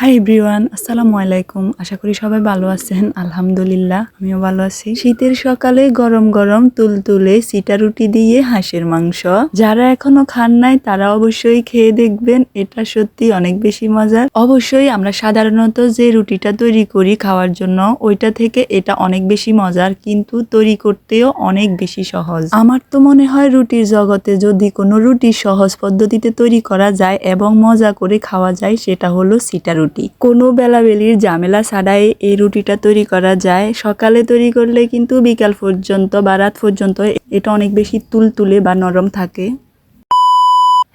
Hi everyone আসসালামু আলাইকুম। আশা করি সবাই ভালো আছেন। আলহামদুলিল্লাহ, আমিও ভালো আছি। শীতের সকালে গরম গরম তুলতুলে সিটা রুটি দিয়ে হাঁসের মাংস। যারা এখনও খান নাই, তারা অবশ্যই খেয়ে দেখবেন। এটা সত্যি অনেক বেশি মজার। অবশ্যই আমরা সাধারণত যে রুটিটা তৈরি করি খাওয়ার জন্য, ওইটা থেকে এটা অনেক বেশি মজার, কিন্তু তৈরি করতেও অনেক বেশি সহজ। আমার তো মনে হয় রুটির জগতে যদি কোনো রুটি সহজ পদ্ধতিতে তৈরি করা যায় এবং মজা করে খাওয়া যায়, সেটা হলো সিটা রুটি। কোনো বেলাবেলির ঝামেলা ছাড়াই এই রুটিটা তৈরি করা যায়। সকালে তৈরি করলে কিন্তু বিকাল পর্যন্ত বা রাত পর্যন্ত এটা অনেক বেশি তুলতুলে বা নরম থাকে।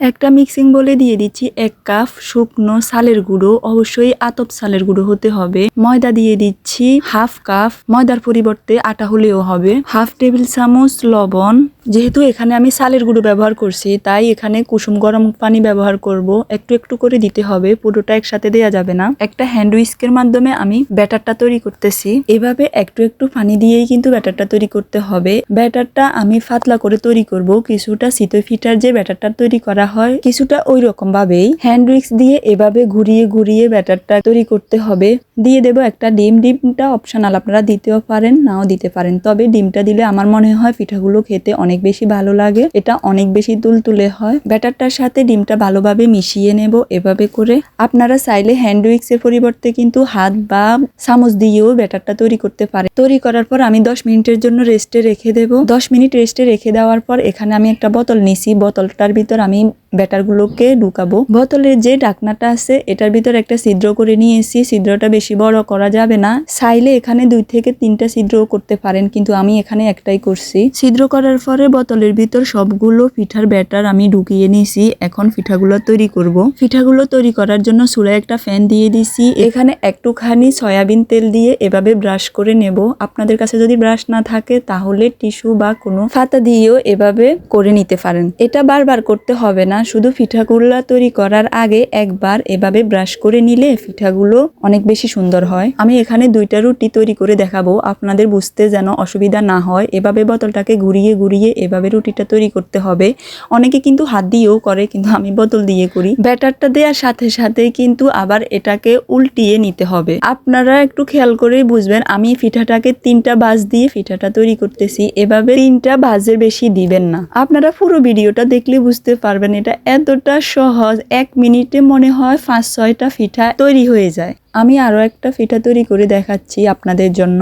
একটা মিক্সিং বলে দিয়ে দিচ্ছি এক কাপ শুকনো সালের গুঁড়ো। অবশ্যই আতপ সালের গুঁড়ো হতে হবে। ময়দা দিয়ে দিচ্ছি হাফ কাপ। ময়দার পরিবর্তে আটা হলেও হবে। হাফ টেবিল চামচ লবণ। যেহেতু এখানে আমি সালের গুঁড়ো ব্যবহার করছি, তাই এখানে কুসুম গরম পানি ব্যবহার করব। একটু একটু করে দিতে হবে, পুরোটা একসাথে দেওয়া যাবে না। একটা হ্যান্ড উইস্কের মাধ্যমে আমি ব্যাটারটা তৈরি করতেছি। এভাবে একটু একটু পানি দিয়েই কিন্তু ব্যাটারটা তৈরি করতে হবে। ব্যাটারটা আমি ফাতলা করে তৈরি করব। কিছুটা শীত ফিটার যে ব্যাটারটা তৈরি করা হয়, কিছুটা ওই রকম ভাবেই হ্যান্ড উইক্স দিয়ে এভাবে ঘুরিয়ে ঘুরিয়ে ব্যাটারটা তৈরি করতে হবে। দিয়ে দেব একটা ডিম। ডিমটা অপশনাল আপনারা দিতেও পারেন, নাও দিতে পারেন। তবে ডিমটা দিলে আমার মনে হয় পিঠাগুলো খেতে অনেক বেশি ভালো লাগে। এটা অনেক বেশি তুলতুলে হয়। ব্যাটারটার সাথে ডিমটা ভালোভাবে মিশিয়ে নেব এভাবে করে। আপনারা চাইলে হ্যান্ড উইক্সের পরিবর্তে কিন্তু হাত বা চামচ দিয়েও ব্যাটারটা তৈরি করতে পারে তৈরি করার পর আমি দশ মিনিটের জন্য রেস্টে রেখে দেব। দশ মিনিট রেস্টে রেখে দেওয়ার পর এখানে আমি একটা বোতল নিছি। বোতলটার ভিতর আমি ব্যাটারগুলোকে ঢুকাবো। বোতলের যে ঢাকনাটা আছে, এটার ভিতর একটা ছিদ্র করে নিয়েছি। ছিদ্রটা বেশি বড় করা যাবে না। চাইলে এখানে দুই থেকে তিনটা ছিদ্র করতে পারেন, কিন্তু আমি এখানে একটাই করছি। ছিদ্র করার পরে বোতলের ভিতর সবগুলো পিঠার ব্যাটার আমি ঢুকিয়ে নিয়েছি। এখন পিঠাগুলো তৈরি করব। পিঠাগুলো তৈরি করার জন্য চুলায় একটা ফ্যান দিয়ে দিছি। এখানে একটুখানি সয়াবিন তেল দিয়ে এভাবে ব্রাশ করে নেব। আপনাদের কাছে যদি ব্রাশ না থাকে, তাহলে টিস্যু বা কোনো ফাতা দিয়েও এভাবে করে নিতে পারেন। এটা বারবার করতে হবে না। শুধু পিঠাগুলো তৈরি করার আগে একবার এভাবে ব্রাশ করে নিলে পিঠাগুলো অনেক বেশি সুন্দর হয়। আমি এখানে দুইটা রুটি তৈরি করে দেখাবো। আপনাদের বুঝতে যেন অসুবিধা না হয়, এভাবে বোতলটাকে ঘুরিয়ে ঘুরিয়ে এভাবে রুটিটা তৈরি করতে হবে। অনেকে কিন্তু হাত দিয়েও করে, কিন্তু আমি বোতল দিয়ে করি। ব্যাটারটা দেওয়ার সাথে সাথে কিন্তু আবার এটাকে উল্টিয়ে নিতে হবে। আপনারা একটু খেয়াল করেই বুঝবেন, আমি পিঠাটাকে তিনটা বাজ দিয়ে পিঠাটা তৈরি করতেছি। এভাবে তিনটা বাজের বেশি দিবেন না। আপনারা পুরো ভিডিওটা দেখলে বুঝতে পারবেন, এটা এতটা সহজ, এক মিনিটে মনে হয় পাঁচ ছয়টা পিঠা তৈরি হয়ে যায়। আমি আরও একটা পিঠা তৈরি করে দেখাচ্ছি আপনাদের জন্য।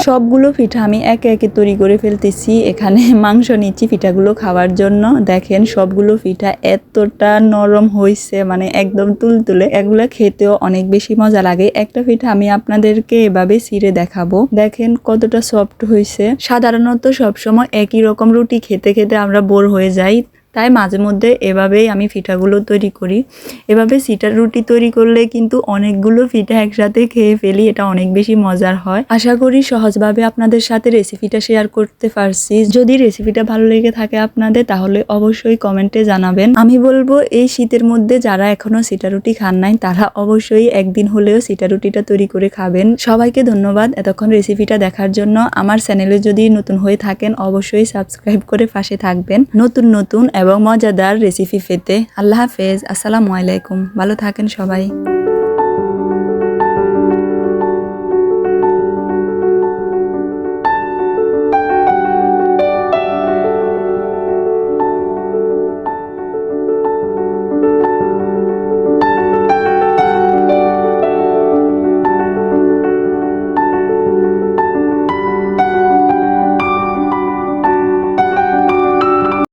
সবগুলো পিঠা আমি একে একে তৈরি করে ফেলতেছি। এখানে মাংস নিচ্ছি পিঠাগুলো খাওয়ার জন্য। দেখেন সবগুলো পিঠা এতটা নরম হয়েছে মানে একদম তুলতুলে। এগুলো খেতেও অনেক বেশি মজা লাগে। একটা পিঠা আমি আপনাদেরকে এভাবে ছিঁড়ে দেখাবো। দেখেন কতটা সফট হয়েছে সাধারণত সবসময় একই রকম রুটি খেতে খেতে আমরা বোর হয়ে যাই। তাই মাঝে মধ্যে এভাবেই আমি পিঠাগুলো তৈরি করি। এভাবে সিটার রুটি তৈরি করলে কিন্তু অনেকগুলো পিঠা একসাথে খেয়ে ফেলি, এটা অনেক বেশি মজার হয়। আশা করি সহজভাবে আপনাদের সাথে রেসিপিটা শেয়ার করতে পারছি। যদি রেসিপিটা ভালো লেগে থাকে আপনাদের, তাহলে অবশ্যই কমেন্টে জানাবেন। আমি বলব, এই শীতের মধ্যে যারা এখনও সিটা রুটি খান নাই, তারা অবশ্যই একদিন হলেও সিটা রুটিটা তৈরি করে খাবেন। সবাইকে ধন্যবাদ এতক্ষণ রেসিপিটা দেখার জন্য। আমার চ্যানেলে যদি নতুন হয়ে থাকেন, অবশ্যই সাবস্ক্রাইব করে পাশে থাকবেন। নতুন নতুন এবং মজাদার রেসিপি পেতে আল্লাহ হাফেজ। আসসালামু আলাইকুম। ভালো থাকেন সবাই।